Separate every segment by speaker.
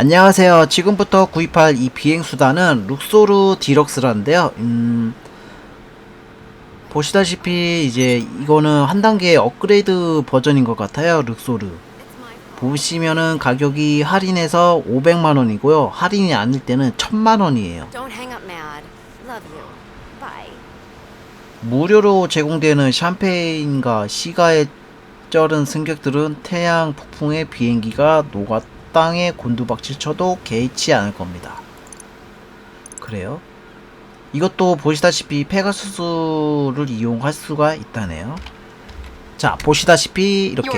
Speaker 1: 안녕하세요. 지금부터 구입할 이 비행수단은 룩소르 디럭스라는데요. 음, 보시다시피 이제 이거는 한 단계 업그레이드 버전인 것 같아요. 룩소르. 보시면은 가격이 할인해서 500만원이고요. 할인이 아닐 때는 1000만원이에요.
Speaker 2: Don't hang up mad. Love you. Bye.
Speaker 1: 무료로 제공되는 샴페인과 시가에 쩔은 승객들은 태양 폭풍의 비행기가 녹아 땅에 곤두박질 쳐도 개의치 않을 겁니다. 그래요? 이것도 보시다시피 페가수스를 이용할 수가 있다네요. 자, 보시다시피 이렇게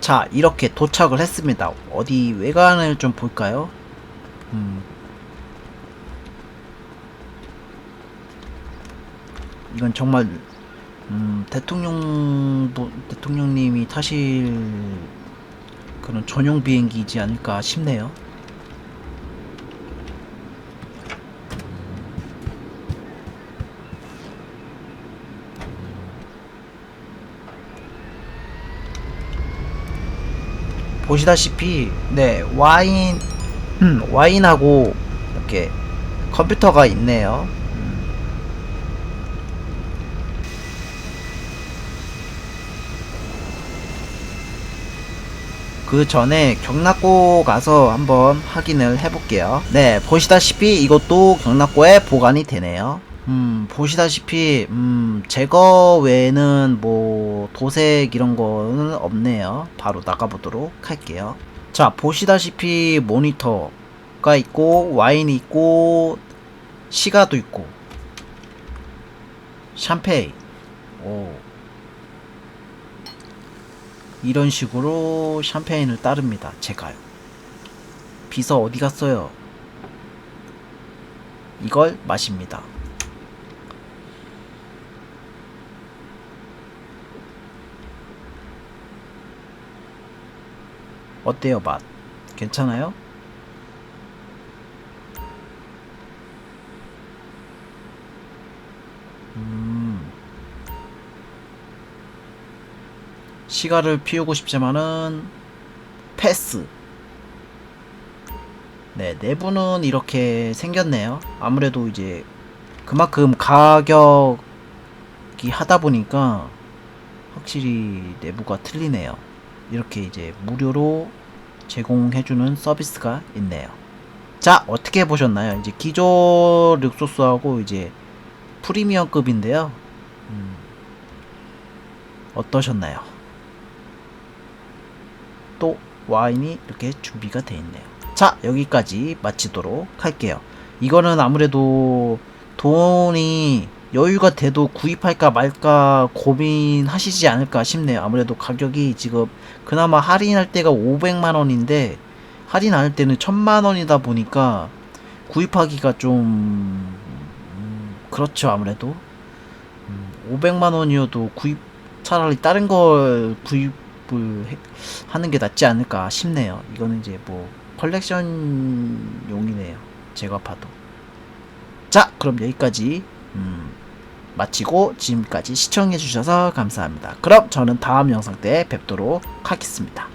Speaker 1: 자, 이렇게 도착을 했습니다. 어디 외관을 좀 볼까요? 음. 이건 정말 음, 대통령 부- 대통령님이 타실 그런 전용 비행기이지 않을까 싶네요. 보시다시피 네 와인 음, 와인하고 이렇게 컴퓨터가 있네요. 그 전에 경락고 가서 한번 확인을 해볼게요. 네, 보시다시피 이것도 경락고에 보관이 되네요. 음, 보시다시피, 음, 제거 외에는 뭐, 도색 이런 거는 없네요. 바로 나가보도록 할게요. 자, 보시다시피 모니터가 있고, 와인이 있고, 시가도 있고, 샴페인. 오. 이런 식으로 샴페인을 따릅니다. 제가요. 비서 어디 갔어요? 이걸 마십니다. 어때요, 맛? 괜찮아요? 시가를 피우고 싶지만은 패스. 네, 내부는 이렇게 생겼네요. 아무래도 이제 그만큼 가격이 하다 보니까 확실히 내부가 틀리네요. 이렇게 이제 무료로 제공해주는 서비스가 있네요. 자, 어떻게 보셨나요? 이제 기존 룩소스하고 이제 프리미엄급인데요. 음, 어떠셨나요? 또 와인이 이렇게 준비가 되어 있네요. 자, 여기까지 마치도록 할게요. 이거는 아무래도 돈이 여유가 돼도 구입할까 말까 고민하시지 않을까 싶네요. 아무래도 가격이 지금 그나마 할인할 때가 500만 원인데 할인 안 할 때는 1000만 원이다 보니까 구입하기가 좀 음, 그렇죠 아무래도 음, 500만 원이어도 구입 차라리 다른 걸 구입 을 해- 하는 게 낫지 않을까 싶네요. 이거는 이제 뭐 컬렉션용이네요. 제가 봐도. 자, 그럼 여기까지 음, 마치고 지금까지 시청해주셔서 감사합니다. 그럼 저는 다음 영상 때 뵙도록 하겠습니다.